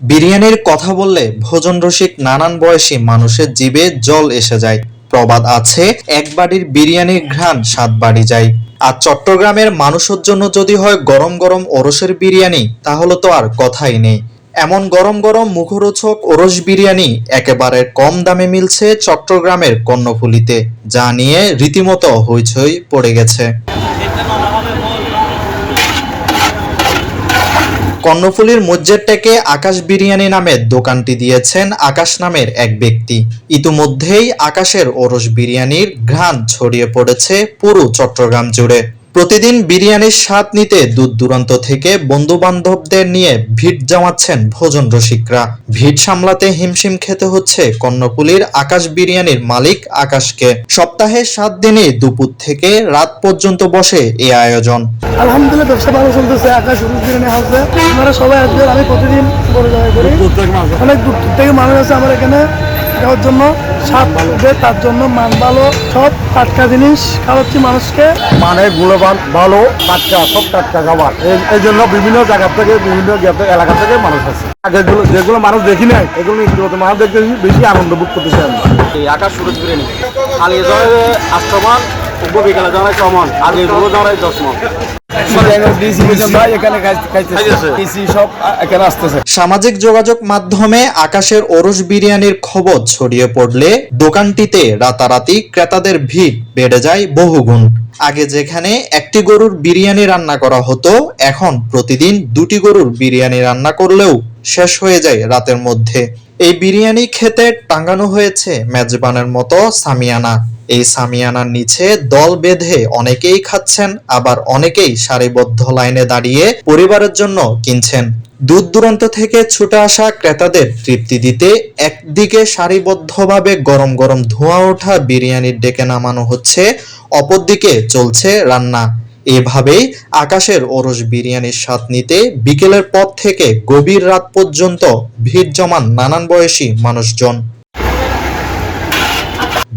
বিরিয়ানির কথা বললে ভোজন রসিক নানান বয়সী মানুষের জিভে জল এসে যায়। প্রবাদ আছে, এক বাড়ির বিরিয়ানির ঘ্রাণ সাত বাড়ি যায়। আর চট্টগ্রামের মানুষের জন্য যদি হয় গরম গরম ওরসের বিরিয়ানি, তাহলে তো আর কথাই নেই। এমন গরম গরম মুখরোচক ওরস বিরিয়ানি একেবারে কম দামে মিলছে চট্টগ্রামের কর্ণফুলিতে, যা নিয়ে রীতিমতো হইচই পড়ে গেছে। কর্ণফুলীর মজ্জেরটাকে আকাশ বিরিয়ানি নামে দোকানটি দিয়েছেন আকাশ নামের এক ব্যক্তি। ইতিমধ্যেই আকাশের ওরস বিরিয়ানির ঘ্রাণ ছড়িয়ে পড়েছে পুরো চট্টগ্রাম জুড়ে। প্রতিদিন বিরিয়ানির স্বাদ নিতে দূর দূরান্ত থেকে বন্ধু বান্ধবদের নিয়ে ভিড় জমাচ্ছেন ভোজন রসিকরা। ভিড় সামলাতে হিমশিম খেতে হচ্ছে কর্ণফুলীর আকাশ বিরিয়ানির মালিক আকাশকে। সপ্তাহে সাত দিনে দুপুর থেকে রাত পর্যন্ত বসে এ আয়োজন। আলহামদুলিল্লাহ ব্যবসা ভালো চলতেছে আকাশ বিরিয়ানি হাউসে আপনারা সবাই আসবেন আমি প্রতিদিন করি। অনেক দূর থেকে মানুষ আছে। আমার এখানে খাওয়ার জন্য। স্বাদ ভালো তার জন্য মান ভালো সব টাটকা জিনিস খাওয়াচ্ছি মানুষকে। মানে গুণবান ভালো টাটকা সব টাটকা খাবার। এই- এই জন্য বিভিন্ন জায়গা থেকে বিভিন্ন এলাকা থেকে মানুষ আছে আগেগুলো যেগুলো মানুষ দেখি নাই এগুলো ইন্দ্রত মানুষ দেখতে বেশি আনন্দ ভোগ করতেছে আমরা। এই আকাশ সুরজ বিরিয়ানি আলিয়ে জয় আষ্টমান উপ বিকালে জনায় ছমন আগে গুলো জনায় দশ মন সামাজিক যোগাযোগ মাধ্যমে আকাশের ওরস বিরিয়ানির খবর ছড়িয়ে পড়লে দোকানটিতে রাতারাতি ক্রেতাদের ভিড় বেড়ে যায় বহুগুণ। আগে যেখানে একটি গরুর বিরিয়ানি রান্না করা হতো, এখন প্রতিদিন দুটি গরুর বিরিয়ানি রান্না করলেও শেষ হয়ে যায় রাতের মধ্যে। এই বিরিয়ানি খেতে টাঙ্গানো হয়েছে মেজবানের মতো সামিয়ানা। এই সামিয়ানার নিচে দল বেঁধে অনেকেই খাচ্ছেন, আবার অনেকেই সারিবদ্ধ লাইনে দাঁড়িয়ে পরিবারের জন্য কিনছেন। দূর দূরান্ত থেকে ছুটে আসা ক্রেতাদের তৃপ্তি দিতে একদিকে সারিবদ্ধভাবে গরম গরম ধোঁয়া ওঠা বিরিয়ানির ডেকে নামানো হচ্ছে, অপরদিকে চলছে রান্না। এভাবেই আকাশের ওরস বিরিয়ানির স্বাদ নিতে বিকেলের পর থেকে গভীর রাত পর্যন্ত ভিড় জমান নানান বয়সী মানুষজন।